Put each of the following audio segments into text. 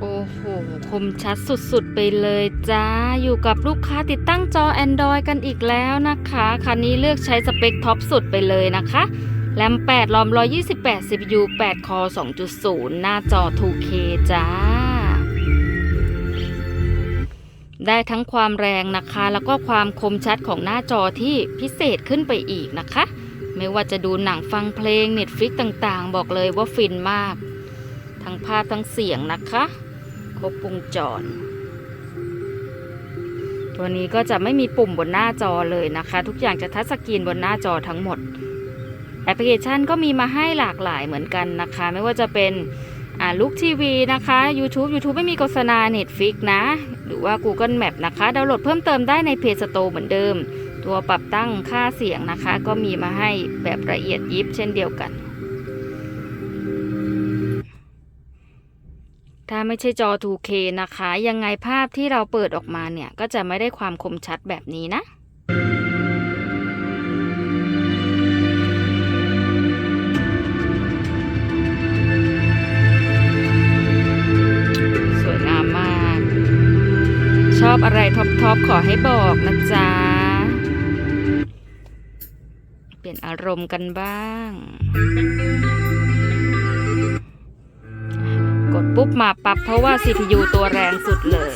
โอ้โห คมชัดสุดๆ ไปเลยจ้า อยู่กับลูกค้าติดตั้งจอ Android กันอีกแล้วนะคะ คันนี้เลือกใช้สเปคท็อปสุดไปเลยนะคะแรม8รอม 128 CPU 8 คอ 2.0 หน้าจอ 2K จ้า ได้ทั้งความแรงนะคะ แล้วก็ความคมชัดของหน้าจอที่พิเศษขึ้นไปอีกนะคะ ไม่ว่าจะดูหนังฟังเพลง Netflix ต่างๆ บอกเลยว่าฟินมาก ทั้งภาพทั้งเสียงนะคะ ครบวงจร ตัวนี้ก็จะไม่มีปุ่มบนหน้าจอเลยนะคะ ทุกอย่างจะทัชสกรีนบนหน้าจอทั้งหมด แอปพลิเคชันก็มีมาให้หลากหลายเหมือนกันนะคะ ไม่ว่าจะเป็นอ่าลุกทีวีนะคะ YouTube YouTube ไม่มีโฆษณา Netflix นะ หรือว่า Google Map นะคะ ดาวน์โหลดเพิ่มเติมได้ใน Play Store เหมือนเดิม ตัวปรับตั้งค่าเสียงนะคะ ก็มีมาให้แบบละเอียดยิบเช่นเดียวกัน ถ้าไม่ใช่จอ 2K นะคะ ยังไงภาพที่เราเปิดออกมาเนี่ย ก็จะไม่ได้ความคมชัดแบบนี้นะสวยงามมากชอบอะไรท็อปๆขอให้บอกนะจ๊ะ เปลี่ยนอารมณ์กันบ้าง ปุ๊บมาปับเพราะว่า CPU ตัวแรงสุดเลย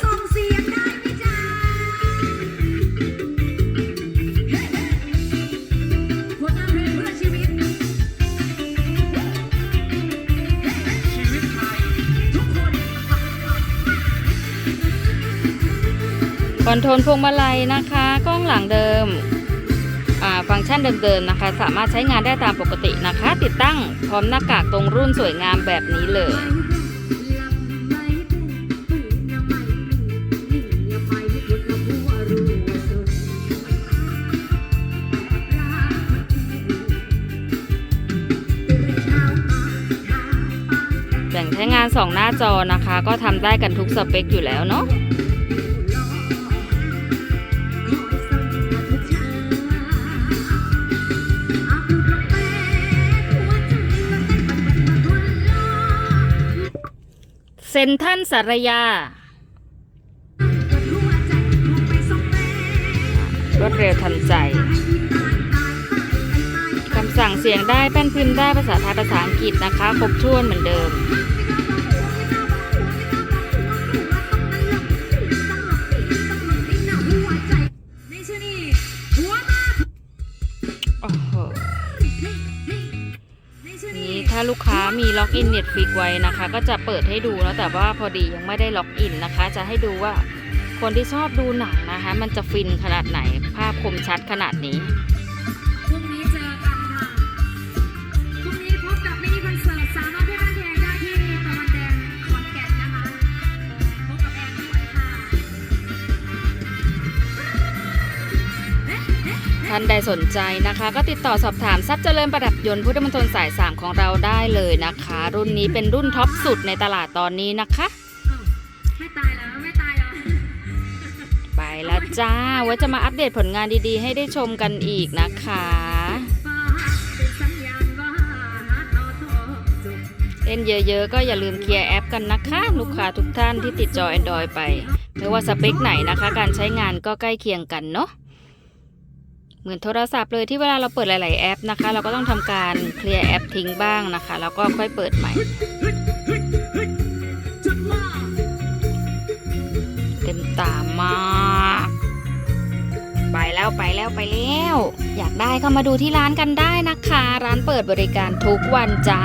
คอนโทรลพวงมาลัยนะคะ กล้องหลังเดิมอ่าฟังก์ชันเดิมๆนะคะ สามารถใช้งานได้ตามปกตินะคะ ติดตั้งพร้อมหน้ากากตรงรุ่นสวยงามแบบนี้เลย งใช้งาน 2 หน้าจอนะคะ ก็ทำได้กันทุกสเปคอยู่แล้วเนาะเซนทันสารยารวดเร็วทันใจคำสั่งเสียงได้แป้นพิมพ์ได้ภาษาไทยภาษาอังกฤษนะคะ ครบถ้วนเหมือนเดิม ลูกค้ามีล็อกอินเน็ตฟิกไว้นะคะ ก็จะเปิดให้ดูแล้วแต่ว่าพอดียังไม่ได้ล็อกอินนะคะ จะให้ดูว่าคนที่ชอบดูหนังนะคะ มันจะฟินขนาดไหนภาพคมชัดขนาดนี้ ท่านใดสนใจนะคะ ก็ติดต่อสอบถามทรัพย์เจริญประดับยนต์พุทธมณฑลสาย 3 ของเราได้เลยนะคะ รุ่นนี้เป็นรุ่นท็อปสุดในตลาดตอนนี้นะคะอ้าวไม่ตายแล้วไม่ตายเหรอไปแล้วจ้าไว้จะมาอัปเดตผลงานดีๆ ให้ได้ชมกันอีกนะคะฟ้าเป็นสัญญาณว่าทอทอจบเล่นเยอะๆ ก็อย่าลืมเคลียร์แอปกันนะคะ ลูกค้าทุกท่านที่ติดจอ Android ไป ไม่ว่าสเปคไหนนะคะ การใช้งานก็ใกล้เคียงกันเนาะ เหมือนโทรศัพท์เลยที่เวลาเราเปิดหลาย ๆ แอปนะคะ เราก็ต้องทำการเคลียร์แอปทิ้งบ้างนะคะ แล้วก็ค่อยเปิดใหม่เต็มตามากไปแล้วไปแล้วไปแล้ว อยากได้ก็มาดูที่ร้านกันได้นะคะ ร้านเปิดบริการทุกวันจ้า